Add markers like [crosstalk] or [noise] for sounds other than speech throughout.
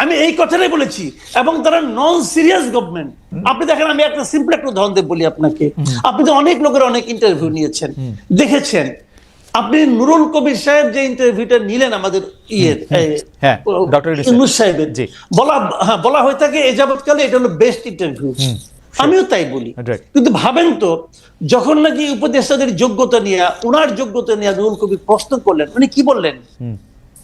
আমি এই কথাটাই বলেছি। এবং তারা নন সিরিয়াস গভর্নমেন্ট আপনি দেখেন আমি একটা সিম্পল একটা উদাহরণ দিয়ে বলি আপনাকে। আপনি তো অনেক লোকের অনেক ইন্টারভিউ নিয়েছেন। দেখেছেন আপনি নুরুল কবির সাহেব যে ইন্টারভিউটা নিলেন আমাদের ইয়ের হ্যাঁ। ইউনুস সাহেবের। বলা হ্যাঁ বলা হয়ে থাকে এ যাবৎকালে এটা হলো বেস্ট ইন্টারভিউ আমিও তাই বলি। কিন্তু ভাবেন তো যখন নাকি উপদেষ্টাদের যোগ্যতা নিয়ে ওনার যোগ্যতা নিয়ে নুরুল কবির প্রশ্ন করলেন উনি কি বললেন?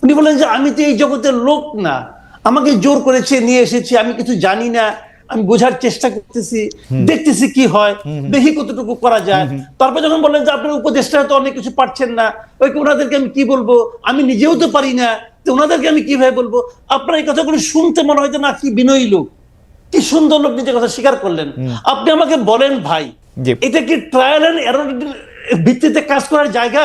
উনি বললেন যে আমি তো এই জগতের লোক না। আমাকে জোর করেছে নিয়ে এসেছি আমি কিছু জানি না আমি বোঝার চেষ্টা করতেছি দেখতেছি কি হয় দেখি কতটুকু করা যায়। তারপর যখন বললেন যে আপনার উপদেষ্টা তো অনেক কিছু পারছেন না ওই ওনাদেরকে আমি কি বলব? আমি নিজেও তো পারি না তো ওনাদেরকে আমি কীভাবে বলব? আপনার এই কথাগুলো শুনতে মনে হয় যে না কি বিনয়ী লোক কি সুন্দর লোক নিজের কথা স্বীকার করলেন। আপনি আমাকে বলেন ভাই এটা কি ট্রায়াল এন্ড এরর ভিত্তিতে কাজ করার জায়গা?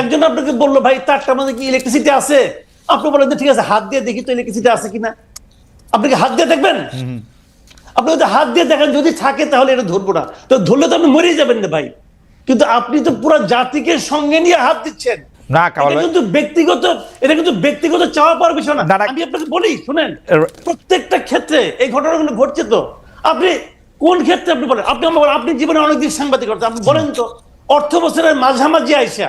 একজন আপনাকে বলল ভাই তারটার মধ্যে কি ইলেকট্রিসিটি আছে? আপনি বলেন ঠিক আছে হাত দিয়ে দেখি তো ইলেকট্রিসিটি আছে কিনা। আপনি কি হাত দিয়ে দেখবেন? আপনি যদি হাত দিয়ে দেখেন যদি থাকে তাহলে এটা ধরবো না। তো ধরলে তো আপনি মরেই যাবেন না ভাই। কিন্তু আপনি তো পুরো জাতিকে সঙ্গে নিয়ে হাত দিচ্ছেন। না কিন্তু ব্যক্তিগত এটা কিন্তু ব্যক্তিগত চাওয়া পাওয়ার বিষয় না। আমি আপনাকে বলি শুনেন। প্রত্যেকটা ক্ষেত্রে এই ঘটনাগুলো ঘটছে তো। আপনি কোন ক্ষেত্রে আপনি বলেন? আপনি আমার আপনি জীবনে অনেকদিন সাংবাদিকতা আপনি বলেন তো। অর্থ বছরের মাঝামাঝি আইসা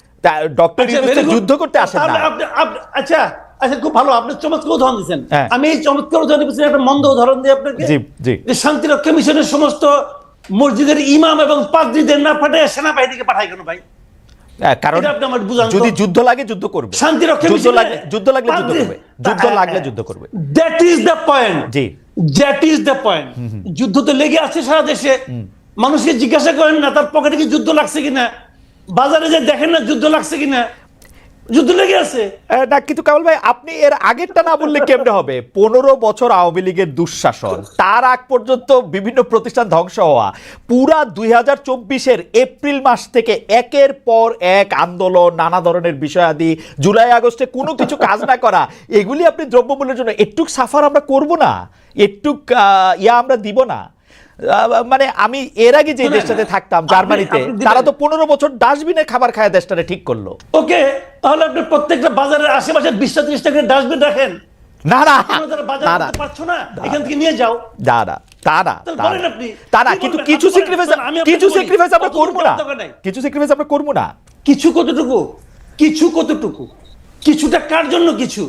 ডক্টর. যুদ্ধ করতে আসেন না। আপনি- আপনি- আচ্ছা আচ্ছা খুব ভালো আপনি চমৎকার উদাহরণ দিচ্ছেন। আমি এই চমৎকার উদাহরণ দিচ্ছি একটা মন্দ উদাহরণ দিই আপনাকে। জি, জি। যে শান্তিরক্ষা মিশনের সমস্ত মসজিদের ইমাম এবং পাদ্রীদের না পাঠায় সেনাবাহিনীকে পাঠায় কেন ভাই? কারণ এটা আপনি আমার বুঝান তো। যদি যুদ্ধ লাগে যুদ্ধ করবে। শান্তিরক্ষা যুদ্ধ যুদ্ধ লাগলে যুদ্ধ পাদ্রী- করবে। যুদ্ধ হ্যাঁ, লাগলে হ্যাঁ। যুদ্ধ করবে। দ্যাট ইজ দ্য পয়েন্ট জি। দ্যাট ইজ দ্য পয়েন্ট যুদ্ধ তো লেগে আছে সারা দেশে। মানুষকে জিজ্ঞাসা করেন না তার পকেটে কি যুদ্ধ লাগছে কিনা? বাজারে যে দেখেন না যুদ্ধ লাগছে কিনা? যুদ্ধ লেগে আছে। না কিন্তু কামাল ভাই আপনি এর আগেরটা না বললে কেমনে হবে? পনেরো বছর আওয়ামী লীগের দুঃশাসন তার আগ পর্যন্ত বিভিন্ন প্রতিষ্ঠান ধ্বংস হওয়া পুরা দুই হাজার চব্বিশের এপ্রিল মাস থেকে একের পর এক আন্দোলন নানা ধরনের বিষয়াদি জুলাই আগস্টে কোনো কিছু কাজ না করা এগুলি আপনি দ্রব্যমূল্যের জন্য একটুক সাফার আমরা করব না? একটুক আহ, ইয়া আমরা দিব না? মানে আমি এর আগে যে দেশটাতে থাকতাম জার্মানিতে তারা তো পনেরো বছর ডাস্টবিনে খাবার খায় দেশটারে ঠিক করল। ওকে তাহলে আপনি প্রত্যেকটা বাজারের আশেপাশে বিশটা ত্রিশটা করে ডাস্টবিন রাখেন। না না। বাজার না না পারছ না এখান থেকে নিয়ে যাও। না না তা না তাহলে তা বলেন না। আপনি। তা না কি কিন্তু কিছু স্যাক্রিফাইস কিছু স্যাক্রিফাইস আমরা করব না। কিছু স্যাক্রিফাইস আমরা করব না। কিছু কতটুকু? কিছু কতটুকু? কিছুটা কার জন্য কিছু?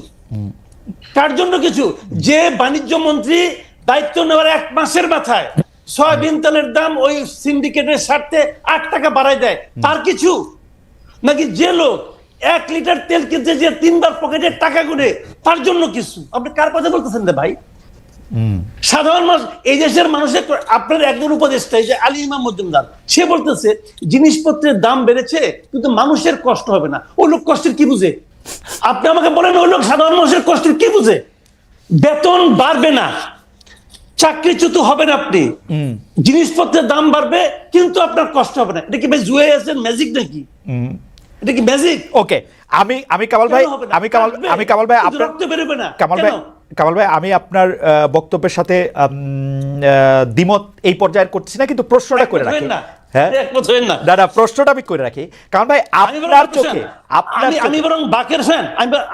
কার জন্য কিছু? যে বাণিজ্য মন্ত্রী দায়িত্ব নেওয়ার এক মাসের মাথায়। সয়াবিন তেলের দাম ওই সিন্ডিকেটের স্বার্থে আট টাকা বাড়ায় দেয়। তার কিছু? নাকি যে লোক এক লিটার তেল কিনতে যে তিনবার পকেটে টাকা গুনে তার জন্য কিছু? আপনি কার কথা বলতেছেন রে ভাই? সাধারণ মানুষ এই দেশের মানুষের আপনার একজন উপদেষ্টা এই যে আলী ইমাম মজুমদার সে বলতেছে জিনিসপত্রের দাম বেড়েছে কিন্তু মানুষের কষ্ট হবে না। ওই লোক কষ্টের কি বুঝে? আপনি আমাকে বলেন ওই লোক সাধারণ মানুষের কষ্টের কি বুঝে? বেতন বাড়বে না। চাকরিচ্যুত হবেন আপনি। জিনিসপত্রের দাম বাড়বে কিন্তু আপনার কষ্ট হবে না। এটা কি ভাই জুয়ে আছেন ম্যাজিক নাকি? এটা কি ম্যাজিক ওকে আমি আমি কামাল ভাই আমি কামাল আমি কামাল ভাই আপনার বেরোবে না। কামাল ভাই কামাল ভাই আমি আপনার বক্তব্যের সাথে দ্বিমত এই পর্যায়ের করছি না কিন্তু প্রশ্নটা করে রাখি। হ্যাঁ? না। প্রশ্নটা আমি করে রাখি। কারণ ভাই আপনার চোখে আপনার আমি আমি বরং বাকের ফ্যান।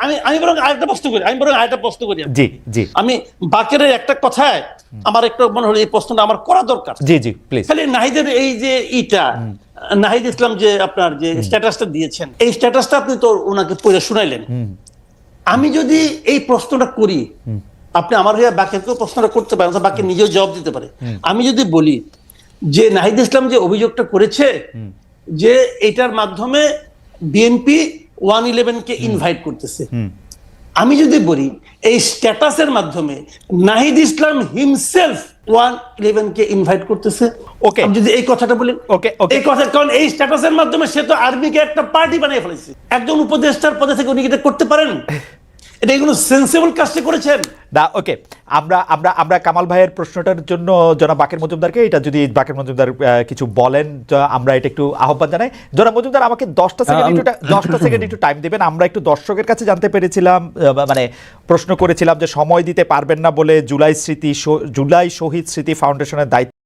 আমি আমি বরং আরেকটা প্রশ্ন করি। আমি বরং আরেকটা প্রশ্ন করি জি জি। আমি বাকের একটা কথায় আমার একটা মনে হলো এই প্রশ্নটা আমার করা দরকার। জি জি প্লিজ খালি নাহিদের এই যে ইটা নাহিদ ইসলাম যে আপনার যে স্ট্যাটাসটা দিয়েছেন এই স্ট্যাটাসটা আপনি তো ওনাকে পড়ে শুনাইলেন। আমি যদি এই প্রশ্নটা করি আপনি আমার হয়ে বাকিকেও প্রশ্নটা করতে পারেন বাকি নিজেও জবাব দিতে পারে। আমি যদি বলি যে নাহিদ ইসলাম যে অভিযোগটা করেছে যে এটার মাধ্যমে বিএনপি ওয়ান ইলেভেনকে ইনভাইট করতেছে। আমি যদি বলি এই স্ট্যাটাসের মাধ্যমে Nahid Islam himself one eleven কে ইনভাইট করতেছে. আমি যদি এই কথাটা বলি Okay, okay. এই কথা কারণ এই স্ট্যাটাসের মাধ্যমে সে তো আর্মিকে একটা পার্টি বানিয়ে ফেলেছে। একজন উপদেষ্টার পদে থেকে উনি এটা করতে পারেন? [laughs] এটা কোনো সেন্সিবল কাজটি করেছেন? না ওকে আমরা আমরা আমরা কামাল ভাইয়ের প্রশ্নটার জন্য জনাব বাকের মজুমদারকে এটা যদি বাকের মজুমদার কিছু বলেন আমরা এটা একটু আহ্বান জানাই। জনাব মজুমদার আমাকে দশটা সেকেন্ড একটু দশটা সেকেন্ড একটু টাইম দেবেন। আমরা একটু দর্শকের কাছে জানতে পেরেছিলাম আহ, মানে প্রশ্ন করেছিলাম যে সময় দিতে পারবেন না বলে জুলাই স্মৃতি জুলাই শহীদ স্মৃতি ফাউন্ডেশনের দায়িত্ব